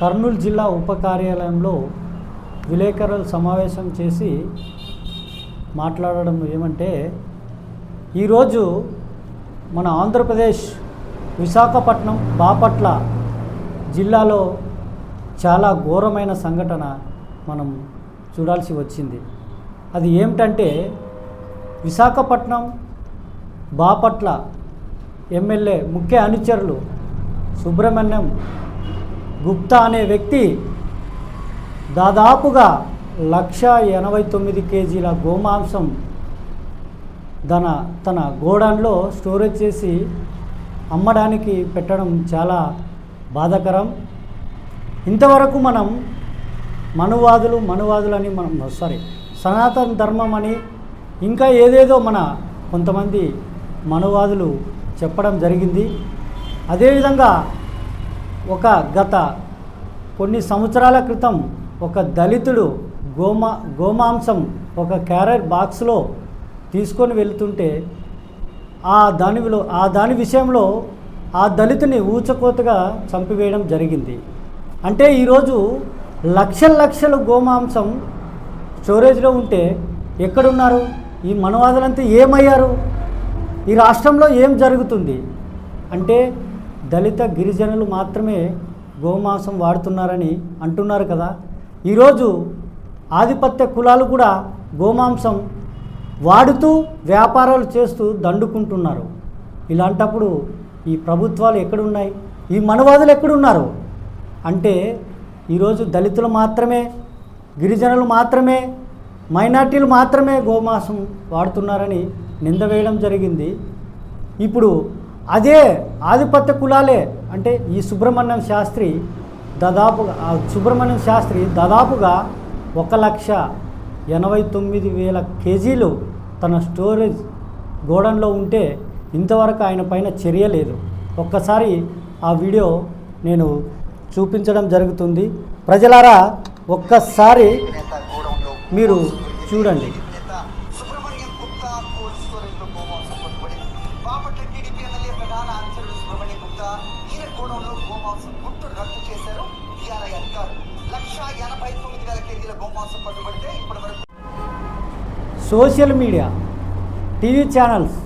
కర్నూలు జిల్లా ఉప కార్యాలయంలో విలేకరులు సమావేశం చేసి మాట్లాడడం ఏమంటే ఈరోజు మన ఆంధ్రప్రదేశ్ విశాఖపట్నం బాపట్ల జిల్లాలో చాలా ఘోరమైన సంఘటన మనం చూడాల్సి వచ్చింది. అది ఏమిటంటే విశాఖపట్నం బాపట్ల ఎమ్మెల్యే ముఖ్య అనుచరులు సుబ్రహ్మణ్యం గుప్తా అనే వ్యక్తి దాదాపుగా లక్ష ఎనభై తొమ్మిది కేజీల గోమాంసం తన తన గోడౌన్లో స్టోరేజ్ చేసి అమ్మడానికి పెట్టడం చాలా బాధాకరం. ఇంతవరకు మనం మనువాదులు మనువాదులని మనం సారీ సనాతన ధర్మం అని ఇంకా ఏదేదో మన కొంతమంది మనువాదులు చెప్పడం జరిగింది. అదేవిధంగా ఒక గత కొన్ని సంవత్సరాల క్రితం ఒక దళితుడు గోమా గోమాంసం ఒక క్యారెట్ బాక్స్లో తీసుకొని వెళ్తుంటే ఆ దానిలో ఆ దాని విషయంలో ఆ దళితుని ఊచకోతగా చంపివేయడం జరిగింది. అంటే ఈరోజు లక్షల లక్షల గోమాంసం స్టోరేజ్లో ఉంటే ఎక్కడున్నారు? ఈ మనవాదులంతా ఏమయ్యారు? ఈ రాష్ట్రంలో ఏం జరుగుతుంది? అంటే దళిత గిరిజనులు మాత్రమే గోమాంసం వాడుతున్నారని అంటున్నారు కదా. ఈరోజు ఆధిపత్య కులాలు కూడా గోమాంసం వాడుతూ వ్యాపారాలు చేస్తూ దండుకుంటున్నారు. ఇలాంటప్పుడు ఈ ప్రభుత్వాలు ఎక్కడున్నాయి? ఈ మనవాదులు ఎక్కడున్నారు? అంటే ఈరోజు దళితులు మాత్రమే గిరిజనులు మాత్రమే మైనార్టీలు మాత్రమే గోమాంసం వాడుతున్నారని నింద వేయడం జరిగింది. ఇప్పుడు అదే ఆధిపత్య కులాలే. అంటే ఈ సుబ్రహ్మణ్యం శాస్త్రి దాదాపుగా సుబ్రహ్మణ్యం శాస్త్రి దాదాపుగా ఒక లక్ష ఎనభై తొమ్మిది వేల కేజీలు తన స్టోరేజ్ గోడౌన్లో ఉంటే ఇంతవరకు ఆయన పైన చర్య లేదు. ఒక్కసారి ఆ వీడియో నేను చూపించడం జరుగుతుంది. ప్రజలారా ఒక్కసారి మీరు చూడండి. బాపట్ల టీడీపీ ఎమ్మెల్యే ప్రధాన అనుచరుడు సుబ్రహ్మణ్య గుప్తా ఈరకోణంలో గోడంలో గోమాంసం గుట్టు రద్దు చేశారు టీఆర్ఐ అధికారులు. లక్ష ఎనభై తొమ్మిది వేల కేజీల గోమాంసం పట్టుబడితే ఇప్పటి వరకు సోషల్ మీడియా టీవీ ఛానల్స్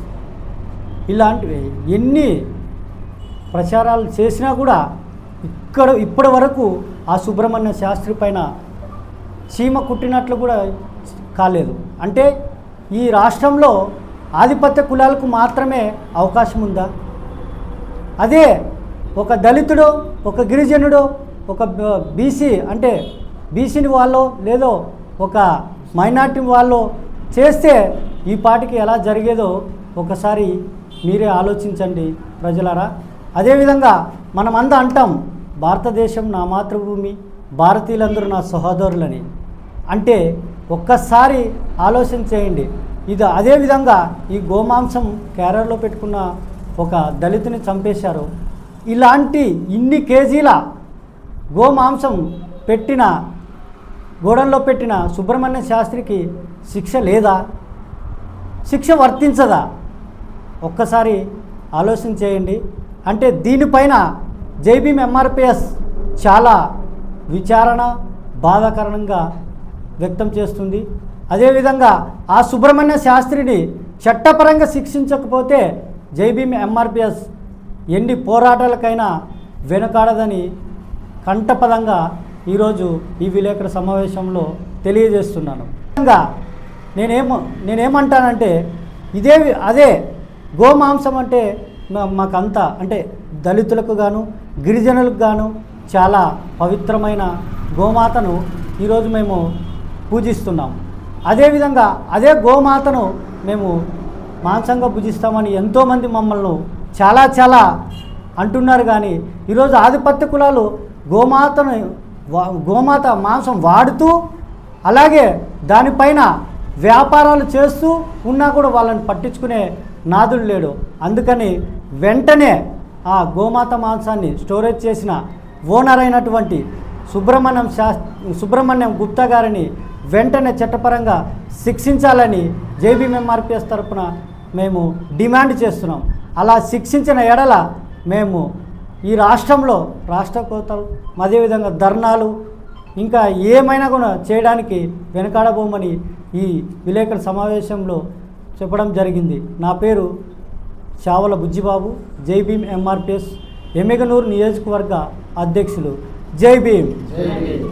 ఇలాంటివి ఎన్ని ప్రచారాలు చేసినా కూడా ఇక్కడ ఇప్పటి వరకు ఆ సుబ్రహ్మణ్య శాస్త్రి పైన చీమ కుట్టినట్లు కూడా కాలేదు. అంటే ఈ రాష్ట్రంలో ఆధిపత్య కులాలకు మాత్రమే అవకాశం ఉందా అదే ఒక దళితుడు ఒక గిరిజనుడు ఒక బీసీ అంటే బీసీని వాళ్ళు లేదో ఒక మైనార్టీ వాళ్ళు చేస్తే ఈ పాటికి ఎలా జరిగేదో ఒకసారి మీరే ఆలోచించండి ప్రజలారా. అదేవిధంగా మనం అంత అంటాం భారతదేశం నా మాతృభూమి భారతీయులందరూ నా సహోదరులని. అంటే ఒక్కసారి ఆలోచన చేయండి. ఇది అదేవిధంగా ఈ గోమాంసం కేరళలో పెట్టుకున్న ఒక దళితుని చంపేశారు. ఇలాంటి ఇన్ని కేజీల గోమాంసం పెట్టిన గోడంలో పెట్టిన సుబ్రహ్మణ్య శాస్త్రికి శిక్ష లేదా? శిక్ష వర్తించదా? ఒక్కసారి ఆలోచన చేయండి. అంటే దీనిపైన జైబీమ్ ఎంఆర్పిఎస్ చాలా విచారణ బాధాకరణంగా వ్యక్తం చేస్తుంది. అదేవిధంగా ఆ సుబ్రహ్మణ్య శాస్త్రిని చట్టపరంగా శిక్షించకపోతే జైబీమ్ ఎంఆర్పిఎస్ ఎన్ని పోరాటాలకైనా వెనుకాడదని కంఠపదంగా ఈరోజు ఈ విలేకరుల సమావేశంలో తెలియజేస్తున్నాను. ముఖ్యంగా నేనేమో నేనేమంటానంటే ఇదే అదే గోమాంసం అంటే మాకంతా అంటే దళితులకు గాను గిరిజనులకు గాను చాలా పవిత్రమైన గోమాతను ఈరోజు మేము పూజిస్తున్నాం. అదేవిధంగా అదే గోమాతను మేము మాంసంగా పూజిస్తామని ఎంతోమంది మమ్మల్ని చాలా చాలా అంటున్నారు కానీ ఈరోజు ఆధిపత్య కులాలు గోమాతను వా- గోమాత మాంసం వాడుతూ అలాగే దానిపైన వ్యాపారాలు చేస్తూ ఉన్నా కూడా వాళ్ళని పట్టించుకునే నాదుడు లేడు. అందుకని వెంటనే ఆ గోమాత మాంసాన్ని స్టోరేజ్ చేసిన ఓనర్ అయినటువంటి సుబ్రహ్మణ్యం శా సుబ్రహ్మణ్యం గుప్తా గారిని వెంటనే చట్టపరంగా శిక్షించాలని జేబీఎంఆర్పిఎస్ తరపున మేము డిమాండ్ చేస్తున్నాం. అలా శిక్షించిన ఎడల మేము ఈ రాష్ట్రంలో రాష్ట్ర కోతలు అదేవిధంగా ధర్నాలు ఇంకా ఏమైనా కూడా చేయడానికి వెనకాడబోమని ఈ విలేకరుల సమావేశంలో చెప్పడం జరిగింది. నా పేరు చావల బుజ్జిబాబు జై భీమ్ ఎంఆర్పిఎస్ ఎమ్మెగనూరు నియోజకవర్గ అధ్యక్షులు. జై భీమ్. జై భీమ్.